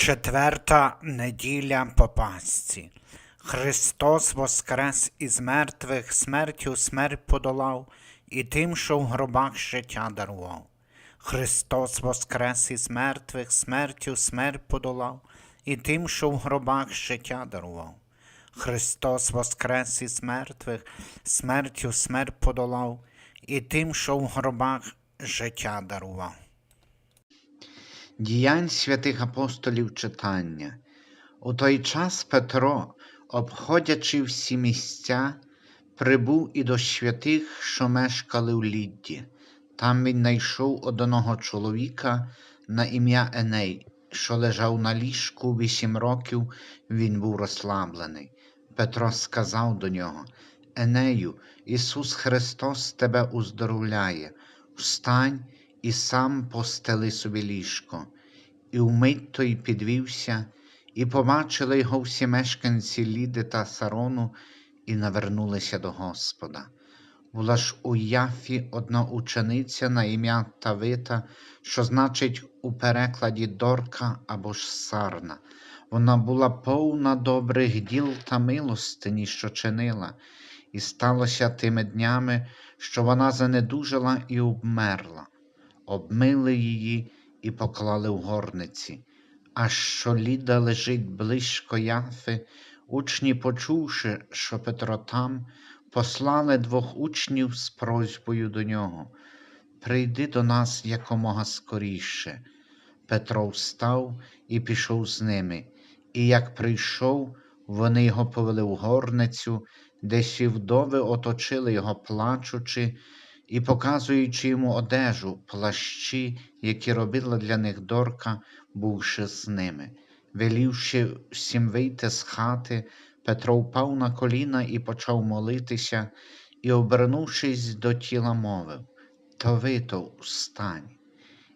Четверта неділя по Пасці. Христос воскрес із мертвих, смертю смерть подолав, і тим, що в гробах життя дарував. Христос воскрес із мертвих, смертю смерть подолав, і тим, що в гробах життя дарував. Христос воскрес із мертвих, смертю смерть подолав, і тим, що в гробах життя дарував. Діянь святих апостолів читання. У той час Петро, обходячи всі місця, прибув і до святих, що мешкали в Лідді. Там він знайшов одного чоловіка на ім'я Еней, що лежав на ліжку вісім років, він був розслаблений. Петро сказав до нього: Енею, Ісус Христос тебе уздоровляє, встань і сам постели собі ліжко. І вмить той підвівся, і побачили його всі мешканці Ліди та Сарону, і навернулися до Господа. Була ж у Яфі одна учениця на ім'я Тавита, що значить у перекладі Дорка або ж Сарна. Вона була повна добрих діл та милостині, що чинила, і сталося тими днями, що вона занедужала і обмерла. Обмили її і поклали в горниці. А що Ліда лежить близько Яфи, учні, почувши, що Петро там, послали двох учнів з просьбою до нього Прийди до нас якомога скоріше. Петро встав і пішов з ними, і як прийшов, вони його повели в горницю, де всі вдови оточили його, плачучи, і показуючи йому одежу, плащі, які робила для них дорка, бувши з ними. Велівши всім вийти з хати, Петро впав на коліна і почав молитися, і, обернувшись до тіла, мовив Товито, встань.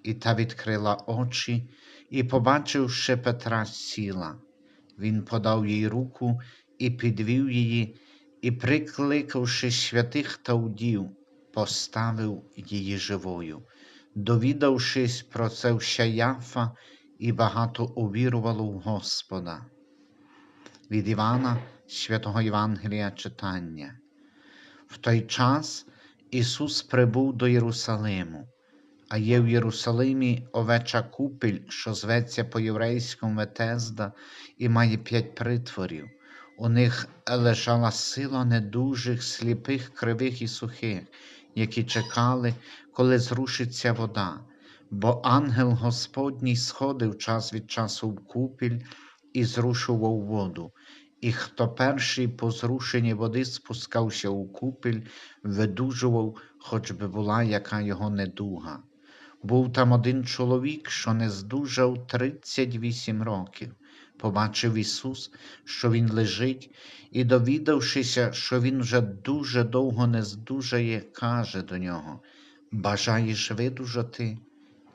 І та відкрила очі, і, побачивши Петра, сіла. Він подав їй руку і підвів її, і, прикликавши святих та удів, поставив її живою. Довідавшись про це вся Яфа, і багато увірувало в Господа. Від Івана, святого Євангелія читання. В той час Ісус прибув до Єрусалиму, а є в Єрусалимі овеча купіль, що зветься по-єврейському Ветезда, і має п'ять притворів. У них лежала сила недужих, сліпих, кривих і сухих, які чекали, коли зрушиться вода. Бо ангел Господній сходив час від часу в купіль і зрушував воду, і хто перший по зрушенні води спускався у купіль, видужував, хоч би була яка його недуга. Був там один чоловік, що не здужав 38 років. Побачив Ісус, що Він лежить, і, довідавшися, що Він вже дуже довго не здужає, каже до нього Бажаєш видужати?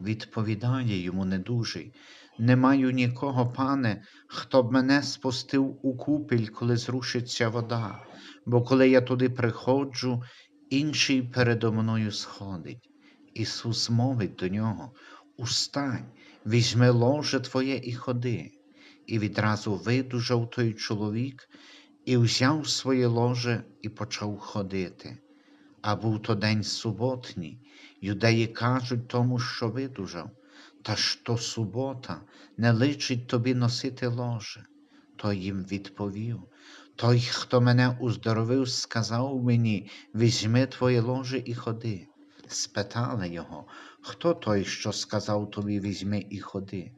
Відповідає йому недужий. Не маю нікого, пане, хто б мене спустив у купіль, коли зрушиться вода, бо коли я туди приходжу, інший передо мною сходить. Ісус мовить до нього Устань, візьми ложе твоє і ходи. І відразу видужав той чоловік і взяв своє ложе і почав ходити. А був то день суботній, юдеї кажуть тому, що видужав, та то субота не личить тобі носити ложе. Той їм відповів Той, хто мене уздоровив, сказав мені візьми твоє ложе і ходи. Спитали його, хто той, що сказав тобі візьми і ходи.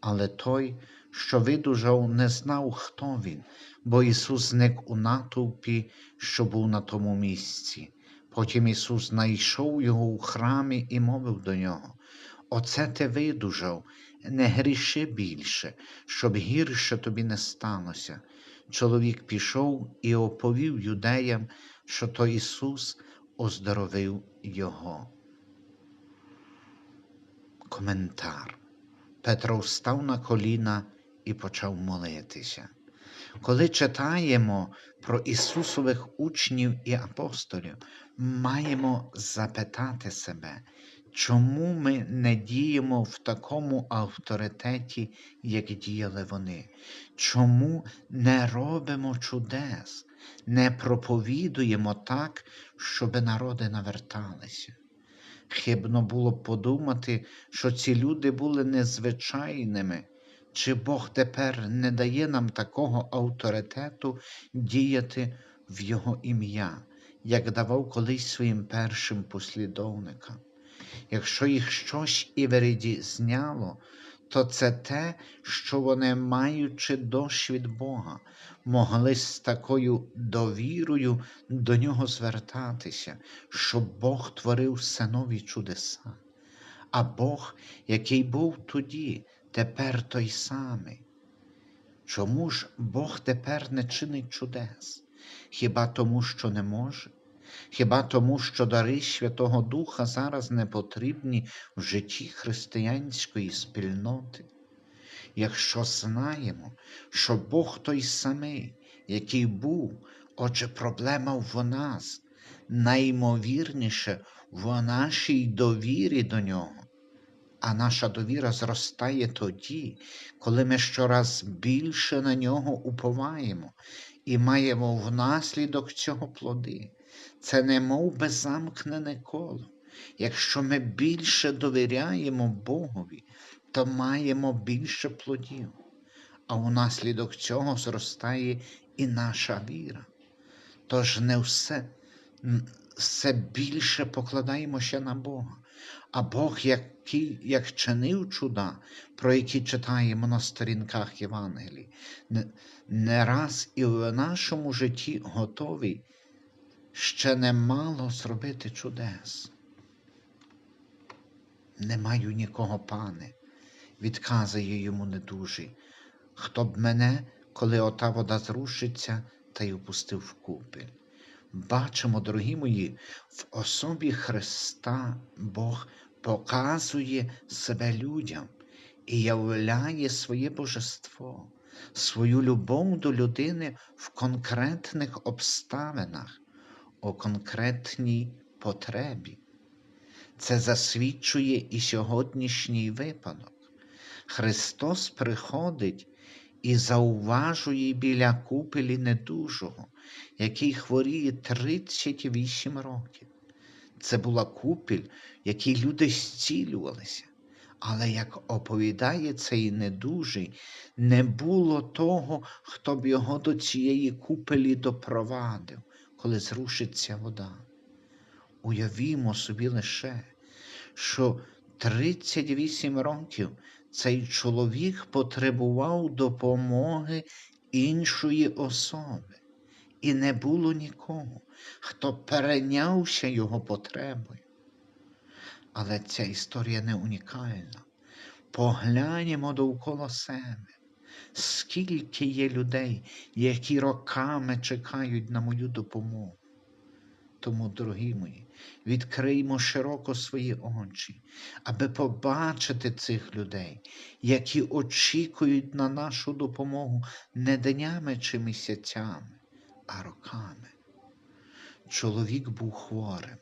Але той, що видужав, не знав, хто він, бо Ісус зник у натовпі, що був на тому місці. Потім Ісус знайшов його у храмі і мовив до нього: Оце ти видужав, не гріши більше, щоб гірше тобі не сталося. Чоловік пішов і оповів юдеям, що то Ісус оздоровив його. Коментар. Петро встав на коліна і почав молитися. Коли читаємо про Ісусових учнів і апостолів, маємо запитати себе, Чому ми не діємо в такому авторитеті, як діяли вони? Чому не робимо чудес, не проповідуємо так, щоби народи наверталися? Хибно було подумати, що ці люди були незвичайними, чи Бог тепер не дає нам такого авторитету діяти в Його ім'я, як давав колись своїм першим послідовникам. Якщо їх щось і вереді зняло, то це те, що вони, маючи досвід Бога, могли з такою довірою до нього звертатися, щоб Бог творив все нові чудеса. А Бог, який був тоді, тепер той самий. Чому ж Бог тепер не чинить чудес? Хіба тому, що не може? Хіба тому, що дари Святого Духа зараз не потрібні в житті християнської спільноти? Якщо знаємо, що Бог той самий, який був, отже, проблема в нас, найімовірніше в нашій довірі до нього. А наша довіра зростає тоді, коли ми щораз більше на нього уповаємо і маємо внаслідок цього плоди. Це не мов замкнене коло. Якщо ми більше довіряємо Богові, то маємо більше плодів, а внаслідок цього зростає і наша віра. Тож не все, все більше покладаємося на Бога. А Бог, який, як чинив чуда, про які читаємо на сторінках Євангелії, не, раз і в нашому житті готовий ще немало зробити чудес. Не маю нікого, пане, відказує йому недужий. Хто б мене, коли ота вода зрушиться, та й опустив в купель. Бачимо, дорогі мої, в особі Христа Бог показує себе людям і являє своє божество, свою любов до людини в конкретних обставинах, у конкретній потребі. Це засвідчує і сьогоднішній випадок. Христос приходить і зауважує біля купелі недужого, який хворіє 38 років. Це була купіль, в якій люди зцілювалися. Але як оповідає цей недужий, не було того, хто б його до цієї купелі допровадив, коли зрушиться вода. Уявімо собі лише, що 38 років цей чоловік потребував допомоги іншої особи, і не було нікого, хто перейнявся його потребою. Але ця історія не унікальна. Поглянемо довкола себе. Скільки є людей, які роками чекають на мою допомогу. Тому, дорогі мої, відкриймо широко свої очі, аби побачити цих людей, які очікують на нашу допомогу не днями чи місяцями, а роками. Чоловік був хворим,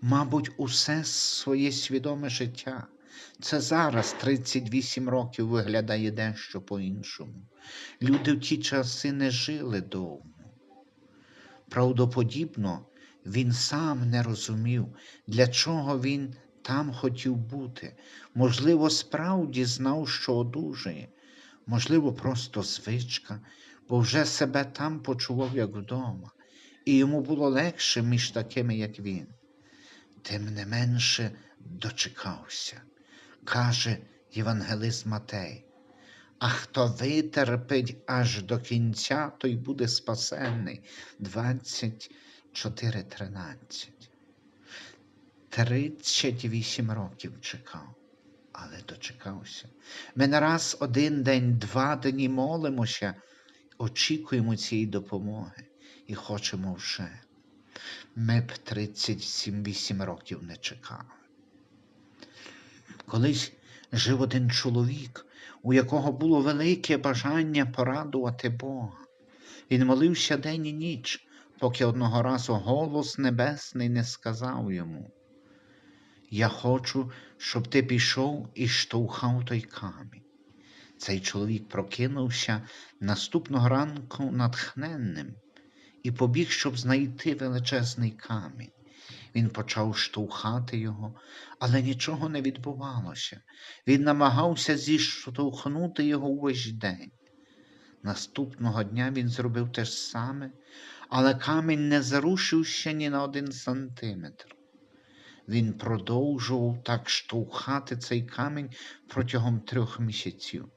мабуть, усе своє свідоме життя. Це зараз 38 років виглядає дещо по-іншому. Люди в ті часи не жили довго. Правдоподібно, він сам не розумів, для чого він там хотів бути. Можливо, справді знав, що одужає, можливо, просто звичка, бо вже себе там почував, як вдома, і йому було легше між такими, як він. Тим не менше дочекався, каже Євангелист Матей. А хто витерпить аж до кінця, той буде спасенний. 24.13. 38 років чекав, але дочекався. Ми не раз один день, два дні молимося, очікуємо цієї допомоги і хочемо вже. Ми б 38 років не чекали. Колись жив один чоловік, у якого було велике бажання порадувати Бога. Він молився день і ніч, поки одного разу голос небесний не сказав йому. Я хочу, щоб ти пішов і штовхав той камінь. Цей чоловік прокинувся наступного ранку натхненним і побіг, щоб знайти величезний камінь. Він почав штовхати його, але нічого не відбувалося. Він намагався зіштовхнути його увесь день. Наступного дня він зробив те ж саме, але камінь не зарушився ні на один сантиметр. Він продовжував так штовхати цей камінь протягом трьох місяців,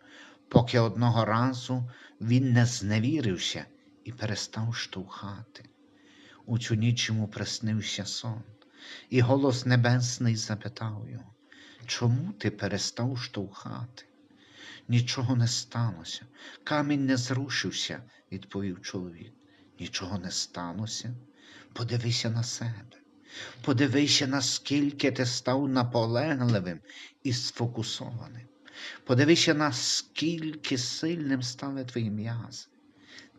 поки одного разу він не зневірився і перестав штовхати. У цю ніч йому приснився сон, і голос небесний запитав його, чому ти перестав штовхати? Нічого не сталося, камінь не зрушився, відповів чоловік. Нічого не сталося. Подивися на себе. Подивися, наскільки ти став наполегливим і сфокусованим. Подивися, наскільки сильним стали твої м'язи.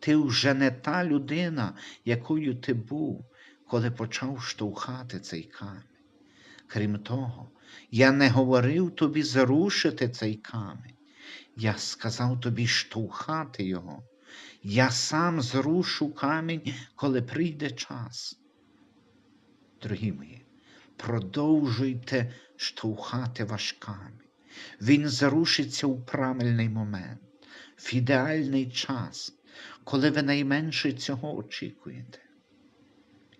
Ти вже не та людина, якою ти був, коли почав штовхати цей камінь. Крім того, я не говорив тобі зарушити цей камінь. Я сказав тобі штовхати його. Я сам зрушу камінь, коли прийде час. Дорогі мої, продовжуйте штовхати ваш камінь. Він зарушиться у правильний момент, в ідеальний час, коли ви найменше цього очікуєте.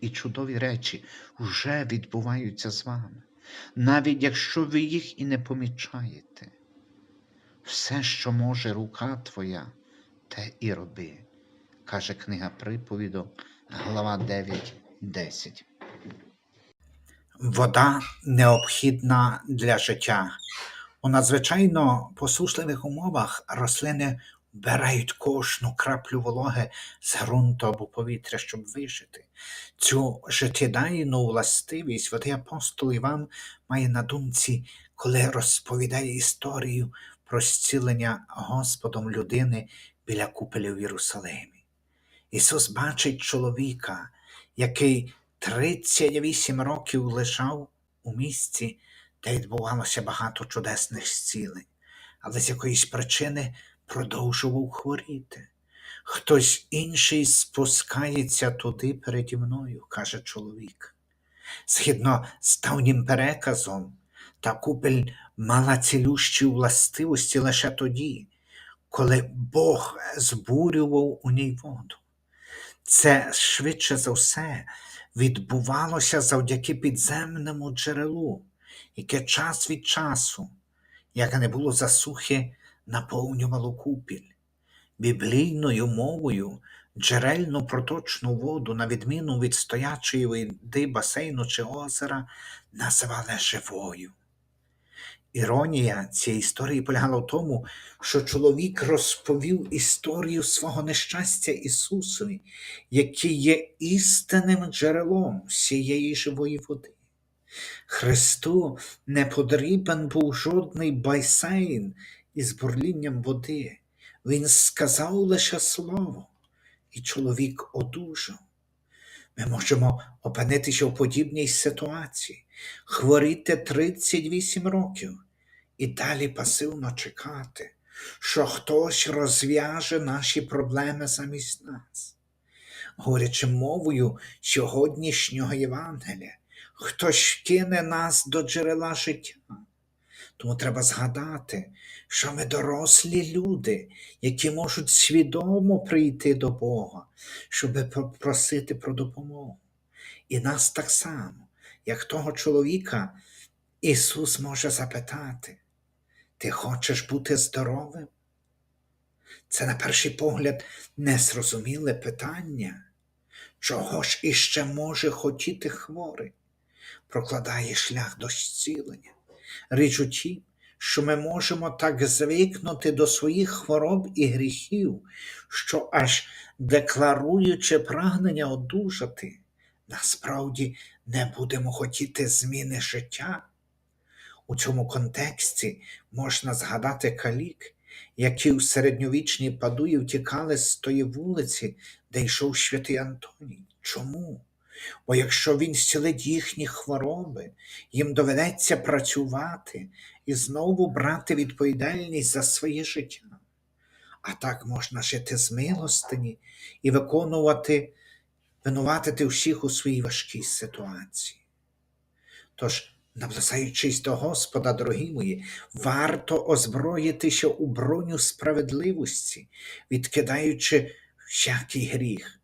І чудові речі вже відбуваються з вами, навіть якщо ви їх і не помічаєте. Все, що може рука твоя, те і роби, каже книга приповідок, глава 9, 10. Вода необхідна для життя. У надзвичайно посушливих умовах рослини вбирають кожну краплю вологи з ґрунту або повітря, щоб вижити. Цю життєдайну властивість води апостол Іван має на думці, коли розповідає історію про зцілення Господом людини біля куполі в Єрусалимі. Ісус бачить чоловіка, який 38 років лежав у місці, де відбувалося багато чудесних зцілень, але з якоїсь причини продовжував хворіти. Хтось інший спускається туди переді мною, каже чоловік. Згідно з давнім переказом, та купель мала цілющі властивості лише тоді, коли Бог збурював у ній воду. Це швидше за все відбувалося завдяки підземному джерелу, яке час від часу, як не було засухи, наповнювало купіль. Біблійною мовою джерельну проточну воду, на відміну від стоячої води басейну чи озера, називали живою. Іронія цієї історії полягала в тому, що чоловік розповів історію свого нещастя Ісусові, який є істинним джерелом всієї живої води. Христу не потрібен був жодний басейн із бурлінням води. Він сказав лише слово, і чоловік одужав. Ми можемо опинитися в подібній ситуації, хворіти 38 років і далі пасивно чекати, що хтось розв'яже наші проблеми замість нас. Говорячи мовою сьогоднішнього Євангелія, хтось кине нас до джерела життя. Тому треба згадати, що ми дорослі люди, які можуть свідомо прийти до Бога, щоб попросити про допомогу. І нас так само, як того чоловіка, Ісус може запитати: Ти хочеш бути здоровим? Це, на перший погляд, незрозуміле питання. Чого ж іще може хотіти хворий? Прокладає шлях до зцілення. Річ у тім, що ми можемо так звикнути до своїх хвороб і гріхів, що аж декларуючи прагнення одужати, насправді не будемо хотіти зміни життя. У цьому контексті можна згадати калік, які в середньовічній падуї втікали з тої вулиці, де йшов святий Антоній. Чому? Бо якщо він зцілить їхні хвороби, їм доведеться працювати і знову брати відповідальність за своє життя. А так можна жити з милостині і виконувати, винуватити всіх у своїй важкій ситуації. Тож, наближаючись до Господа, дорогі мої, варто озброїтися у броню справедливості, відкидаючи всякий гріх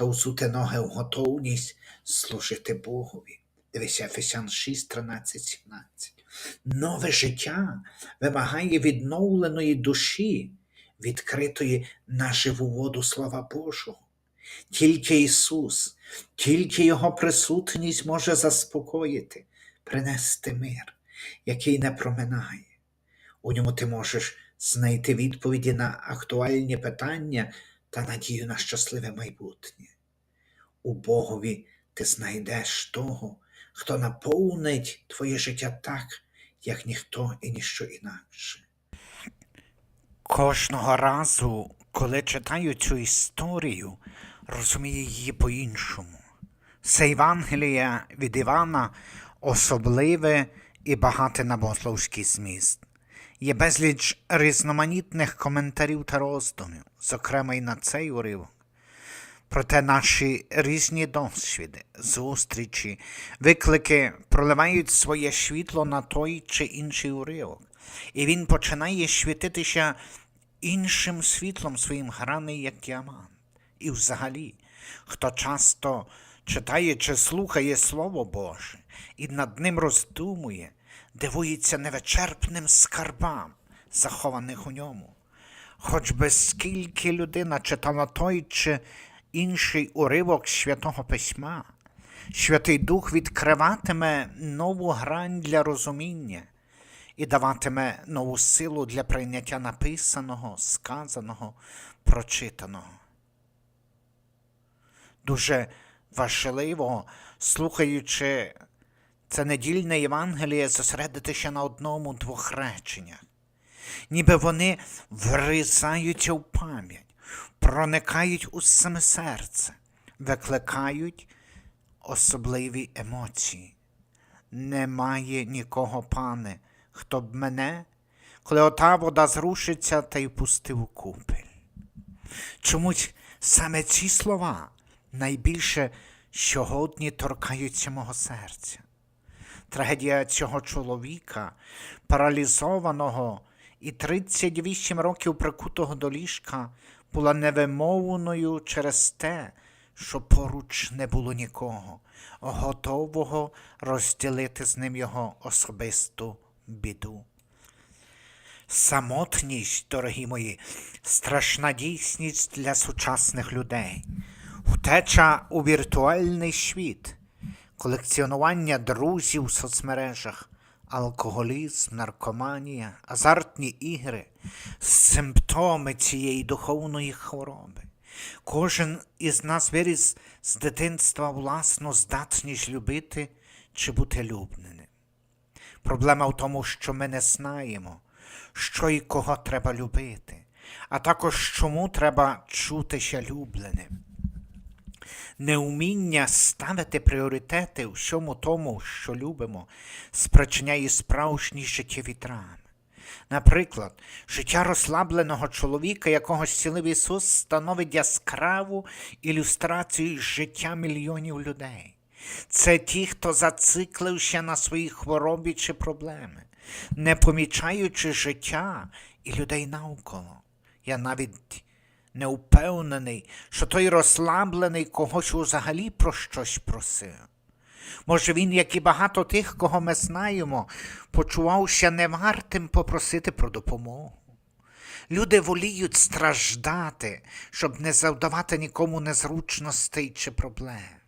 та усути ноги в готовність служити Богові. Дивися, Ефесян 6, 13, 17. Нове життя вимагає відновленої душі, відкритої на живу воду слава Божого. Тільки Ісус, тільки Його присутність може заспокоїти, принести мир, який не проминає. У ньому ти можеш знайти відповіді на актуальні питання та надію на щасливе майбутнє. У Богові ти знайдеш того, хто наповнить твоє життя так, як ніхто і ніщо інакше. Кожного разу, коли читаю цю історію, розумію її по-іншому. Це Євангелія від Івана особливе і багате на богословський зміст. Є безліч різноманітних коментарів та роздумів, зокрема і на цей уривок. Проте наші різні досвіди, зустрічі, виклики проливають своє світло на той чи інший уривок, і він починає світитися іншим світлом своїм граний, як діамант. І взагалі, хто часто читає чи слухає Слово Боже і над ним роздумує, дивується невичерпним скарбам, захованих у ньому. Хоч би скільки людина читала той чи інший уривок святого письма, Святий Дух відкриватиме нову грань для розуміння і даватиме нову силу для прийняття написаного, сказаного, прочитаного. Дуже важливо, слухаючи це недільне Євангеліє, зосередитися на одному-двох реченнях, ніби вони вризаються в пам'ять, проникають у саме серце, викликають особливі емоції. Немає нікого, пане, хто б мене, коли ота вода зрушиться та й пустив у купель. Чомусь саме ці слова найбільше сьогодні торкаються мого серця. Трагедія цього чоловіка, паралізованого і 38 років прикутого до ліжка, була невимовною через те, що поруч не було нікого, готового розділити з ним його особисту біду. Самотність, дорогі мої, страшна дійсність для сучасних людей, втеча у віртуальний світ, колекціонування друзів в соцмережах, алкоголізм, наркоманія, азартні ігри, симптоми цієї духовної хвороби. Кожен із нас виріс з дитинства власну здатність любити чи бути любненим. Проблема в тому, що ми не знаємо, що і кого треба любити, а також чому треба чутися любленим. Неуміння ставити пріоритети у всьому тому, що любимо, спричиняє справжні життєві травми. Наприклад, життя розслабленого чоловіка, якого зцілив Ісус, становить яскраву ілюстрацію життя мільйонів людей. Це ті, хто зациклився на своїй хворобі чи проблеми, не помічаючи життя і людей навколо. Я навіть не впевнений, що той розслаблений когось взагалі про щось просив. Може, він, як і багато тих, кого ми знаємо, почувався невартим попросити про допомогу. Люди воліють страждати, щоб не завдавати нікому незручностей чи проблем.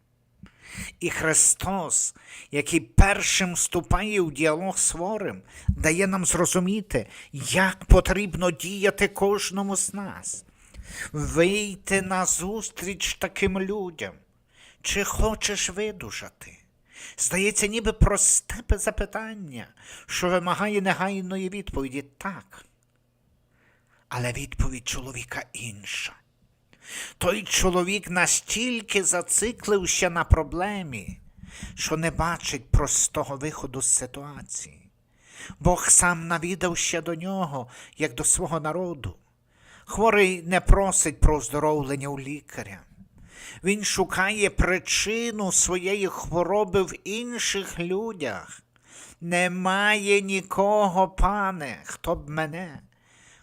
І Христос, який першим вступає в діалог з хворим, дає нам зрозуміти, як потрібно діяти кожному з нас. Вийти на зустріч таким людям. Чи хочеш видужати? Здається, ніби просте запитання, що вимагає негайної відповіді так. Але відповідь чоловіка інша. Той чоловік настільки зациклився на проблемі, що не бачить простого виходу з ситуації. Бог сам навідався до нього, як до свого народу. Хворий не просить про оздоровлення у лікаря. Він шукає причину своєї хвороби в інших людях. Немає нікого, пане, хто б мене,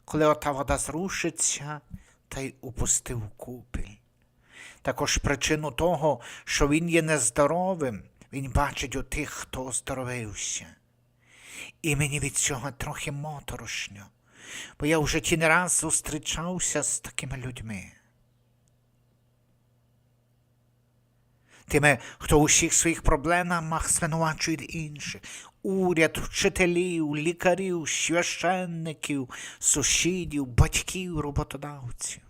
коли ота вода зрушиться, та й упустив купіль. Також причину того, що він є нездоровим, він бачить у тих, хто оздоровився. І мені від цього трохи моторошньо, бо я в житті не раз зустрічався з такими людьми. Тими, хто у всіх своїх проблемах звинувачують інших, уряд, вчителів, лікарів, священників, сусідів, батьків, роботодавців.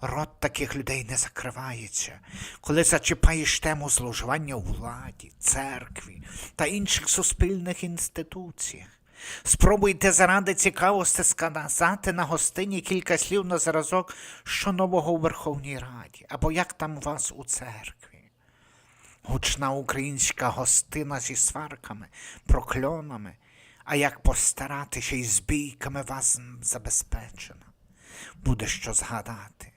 Рот таких людей не закривається, коли зачіпаєш тему зловживання у владі, церкві та інших суспільних інституціях. Спробуйте заради цікавості сказати на гостині кілька слів на зразок, що нового у Верховній Раді, або як там у вас у церкві. Гучна українська гостина зі сварками, прокльонами, а як постаратися із збійками вас забезпечена. Буде що згадати.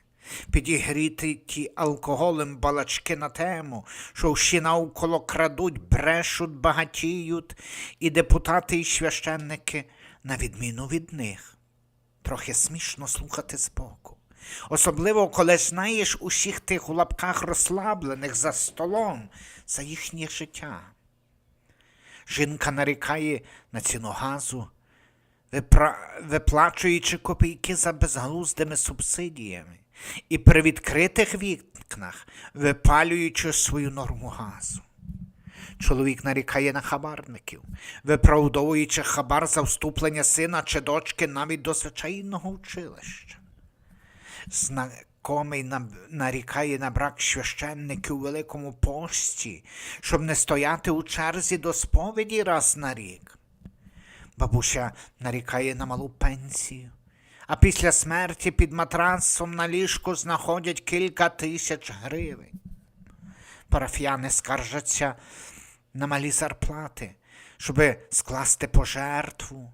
Підігріти ті алкоголем балачки на тему, що всі навколо крадуть, брешуть, багатіють, і депутати і священники, на відміну від них. Трохи смішно слухати збоку. Особливо, коли знаєш усіх тих у лапках розслаблених за столом за їхнє життя. Жінка нарікає на ціну газу, випра... виплачуючи копійки за безглуздими субсидіями, і при відкритих вікнах випалюючи свою норму газу. Чоловік нарікає на хабарників, виправдовуючи хабар за вступлення сина чи дочки навіть до звичайного училища. Знакомий нарікає на брак священників у Великому пості, щоб не стояти у черзі до сповіді раз на рік. Бабуся нарікає на малу пенсію, а після смерті під матрасом на ліжку знаходять кілька тисяч гривень. Парафіяни скаржаться на малі зарплати, щоби скласти пожертву,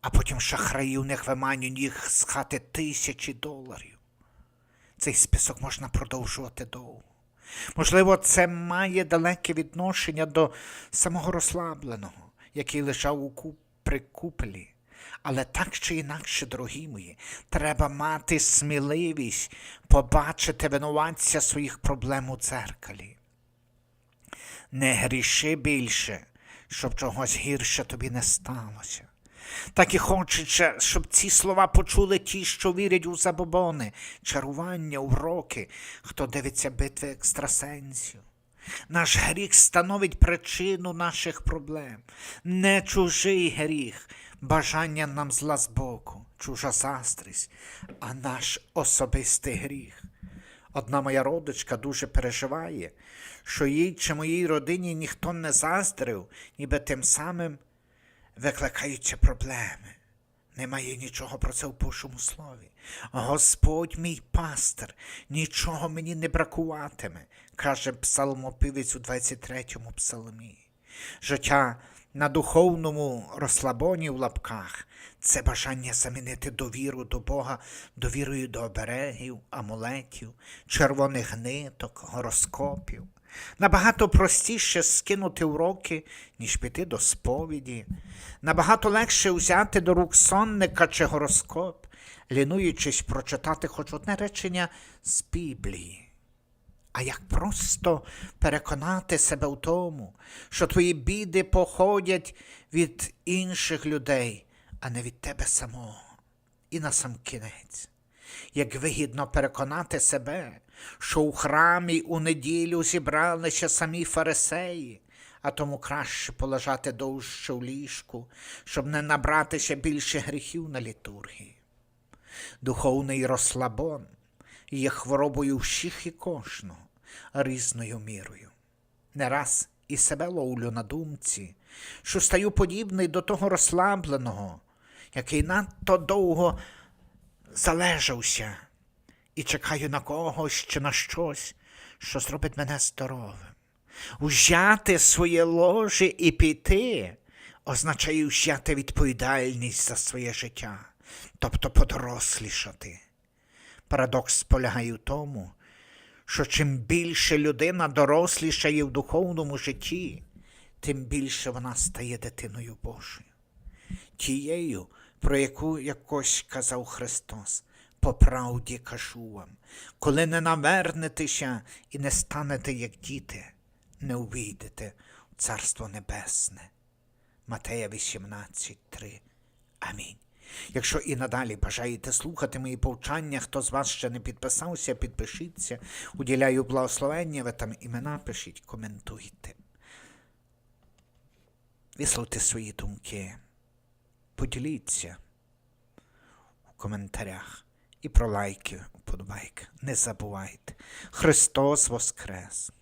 а потім шахраї у них виманюють їх з хати тисячі доларів. Цей список можна продовжувати довго. Можливо, це має далеке відношення до самого розслабленого, який лежав у куп... при куполі. Але так чи інакше, дорогі мої, треба мати сміливість побачити винуватця своїх проблем у дзеркалі. Не гріши більше, щоб чогось гірше тобі не сталося. Так і хочеться, щоб ці слова почули ті, що вірять у забобони, чарування, уроки, хто дивиться битви екстрасенсів. Наш гріх становить причину наших проблем, не чужий гріх, бажання нам зла збоку, чужа заздрість, а наш особистий гріх. Одна моя родичка дуже переживає, що їй чи моїй родині ніхто не заздрив, ніби тим самим викликаються проблеми. Немає нічого про це в Божому слові. Господь мій пастир, нічого мені не бракуватиме, каже псалмопівець у 23-му псалмі. Життя на духовному розслабоні в лапках це бажання замінити довіру до Бога довірою до оберегів, амулетів, червоних ниток, гороскопів. Набагато простіше скинути уроки, ніж піти до сповіді. Набагато легше взяти до рук сонника чи гороскоп, лінуючись прочитати хоч одне речення з Біблії. А як просто переконати себе в тому, що твої біди походять від інших людей, а не від тебе самого. І на сам кінець, як вигідно переконати себе, що у храмі у неділю зібралися самі фарисеї, а тому краще полежати довше в ліжку, щоб не набратися більше гріхів на літургії. Духовний розслабон є хворобою всіх і кожного різною мірою. Не раз і себе ловлю на думці, що стаю подібний до того розслабленого, який надто довго залежався і чекаю на когось чи на щось, що зробить мене здоровим. Узяти своє ложе і піти означає взяти відповідальність за своє життя, тобто подорослішати. Парадокс полягає в тому, що чим більше людина дорослішає в духовному житті, тим більше вона стає дитиною Божою. Тією, про яку якось казав Христос, по правді кажу вам, коли не навернетеся і не станете як діти, не увійдете в Царство Небесне. Матея 18.3. Амінь. Якщо і надалі бажаєте слухати мої повчання, хто з вас ще не підписався, підпишіться, уділяю благословення, ви там імена пишіть, коментуйте. Висловте свої думки, поділіться у коментарях і про лайки, уподобайки. Не забувайте. Христос Воскрес!